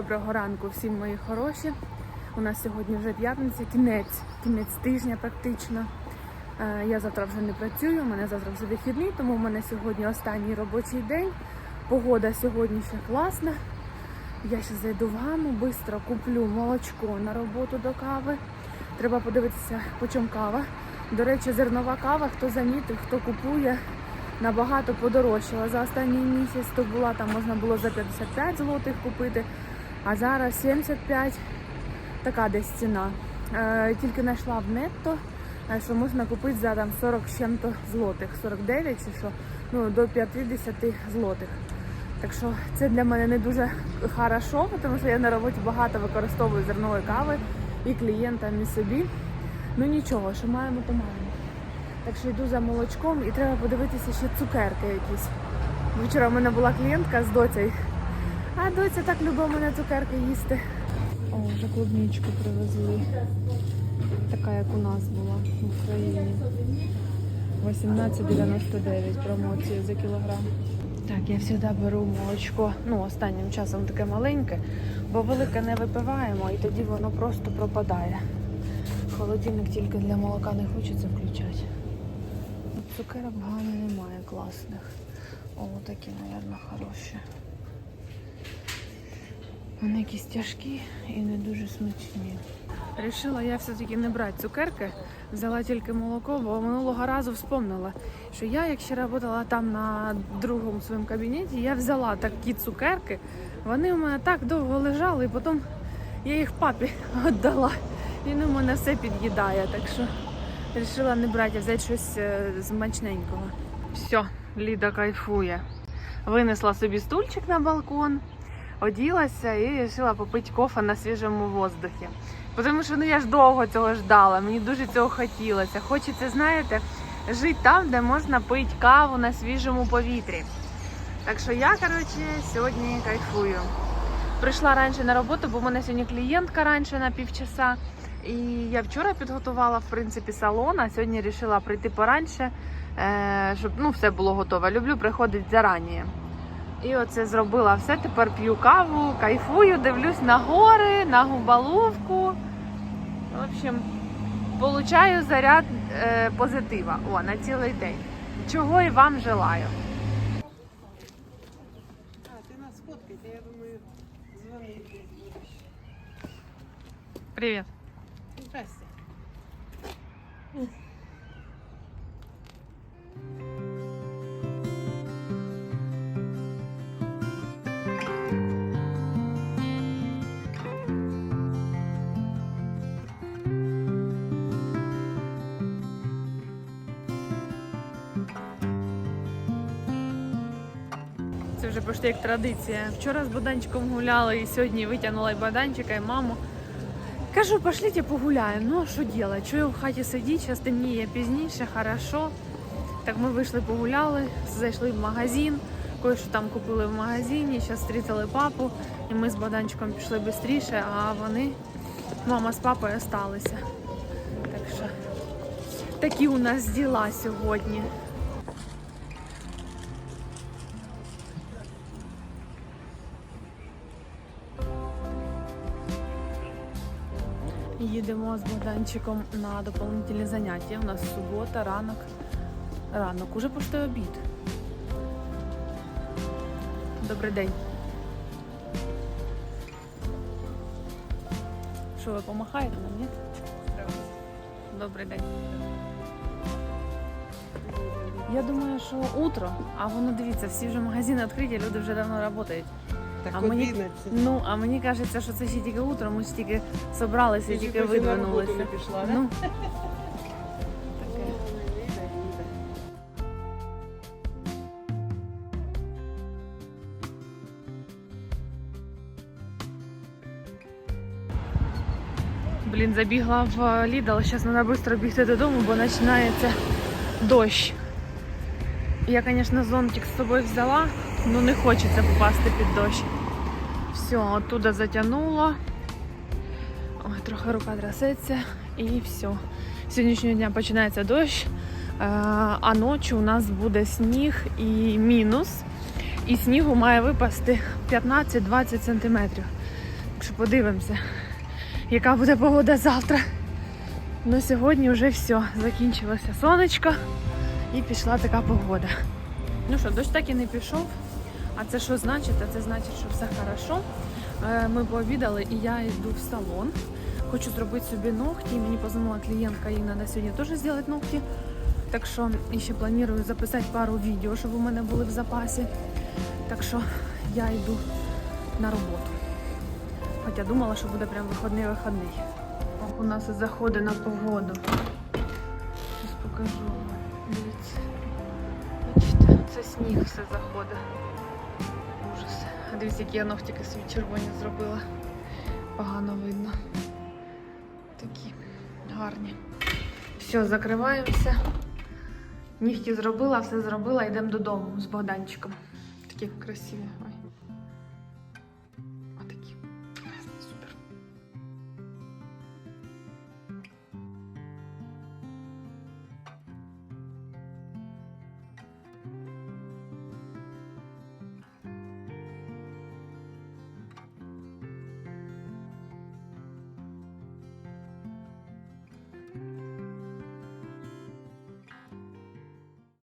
Доброго ранку всім мої хороші. У нас сьогодні вже п'ятниця, кінець, кінець тижня практично. Е, Я завтра вже не працюю, у мене завтра вже вихідний, тому у мене сьогодні останній робочий день. Погода сьогодні ще класна. Я ще зайду в гаму, швидко куплю молочко на роботу до кави. Треба подивитися, по чому кава. До речі, зернова кава, хто замітив, хто купує, набагато подорожчала. За останній місяць то була там можна було за 55 злотих купити, а зараз 75 така десь ціна. Е, тільки знайшла в нетто, е, що можна купити за там 40 з чим-то злотих, 49 чи що, ну до 50 злотих. Так що це для мене не дуже хорошо, тому що я на роботі багато використовую зернової кави і клієнтам, і собі. Ну нічого, що маємо, то маємо. Так що йду за молочком і треба подивитися ще цукерки якісь. Вчора в мене була клієнтка з доцею. А доця так любить у мене цукерки їсти. О, вже клубничку привезли. Така, як у нас була в Україні. 18,99 промоцію за кілограм. Так, я завжди беру молочко, ну останнім часом таке маленьке, бо велике не випиваємо і тоді воно просто пропадає. Холодильник тільки для молока не хочеться включати. Цукерок гарно немає класних. О, такі, мабуть, хороші. Вони якісь тяжкі і не дуже смачні. Рішила я все-таки не брати цукерки, взяла тільки молоко, бо минулого разу вспомнила, що я, як ще працювала там на другому своєму кабінеті, я взяла такі цукерки. Вони у мене так довго лежали, і потім я їх папі віддала. Він у мене все під'їдає, так що вирішила не брати, а взяти щось е, смачненького. Все, Ліда кайфує. Винесла собі стульчик на балкон, оділася і вирішила попити кофе на свіжому воздухі. Тому що ну я ж довго цього ждала, мені дуже цього хотілося. Хочеться, знаєте, жити там, де можна пити каву на свіжому повітрі. Так що я, коротше, сьогодні кайфую. Прийшла раніше на роботу, бо в мене сьогодні клієнтка раніше на півчаса. І я вчора підготувала в принципі салон, а сьогодні вирішила прийти пораньше, е, щоб ну, все було готове. Люблю приходити зарані. І оце зробила все. Тепер п'ю каву, кайфую, дивлюсь на гори, на губаловку. В общем, получаю заряд е, позитива о, на цілий день. Чого і вам желаю. А, нас фоткайте, я думаю, здесь. Привіт. Здрасте. Це вже почти як традиція. Вчора з Богданчиком гуляли і сьогодні витягнула і Богданчика, і маму. Кажу, пошліть погуляємо. Ну, а що робити? Чую в хаті сидіть, зараз темніє пізніше, хорошо. Так ми вийшли погуляли, зайшли в магазин, кое-що там купили в магазині, зараз зустріли папу, і ми з Богданчиком пішли швидше, а вони, мама з папою, залишилися. Так що такі у нас діла сьогодні. Їдемо з Богданчиком на доповнительні заняття. У нас субота, ранок. Ранок, уже почти обід. Добрий день. Що ви помахаєте нам, ні? Добрий день. Я думаю, що утро, а воно дивіться, всі вже магазини відкриті, люди вже давно працюють. Так А мені- 11. Ну, а мені кажеться, що це ще тільки утро, ми ж тільки собралися, тільки видвинулися. пішла. Ну. Блін, забігла в Лідл, зараз треба швидко бігти додому, бо починається дощ. Я, звісно, зонтик з собою взяла, але не хочеться попасти під дощ. Все, оттуда затягнуло. Ой, трохи рука трясеться і все. Сьогоднішнього дня починається дощ, е, а ночі у нас буде сніг і мінус. І снігу має випасти 15-20 сантиметрів. Так що подивимося, яка буде погода завтра. Ну сьогодні вже все, закінчилося сонечко і пішла така погода. Ну що, дощ так і не пішов. А це що значить? А це значить, що все хорошо. Е, Ми пообідали і я йду в салон. Хочу зробити собі ногті. Мені позвонила клієнтка, їй треба сьогодні теж зробити ногті. Так що і ще планую записати пару відео, щоб у мене були в запасі. Так що я йду на роботу. Хоча думала, що буде прям. Ох, у нас і заходи на погоду. Зараз покажу. Дивіться. Бачите, це сніг все заходить. Дивіться, які я ногтики собі червоні зробила. Погано видно. Такі гарні. Все, закриваємося. Нігті зробила, все зробила, йдемо додому з Богданчиком. Такі красиві. Ой.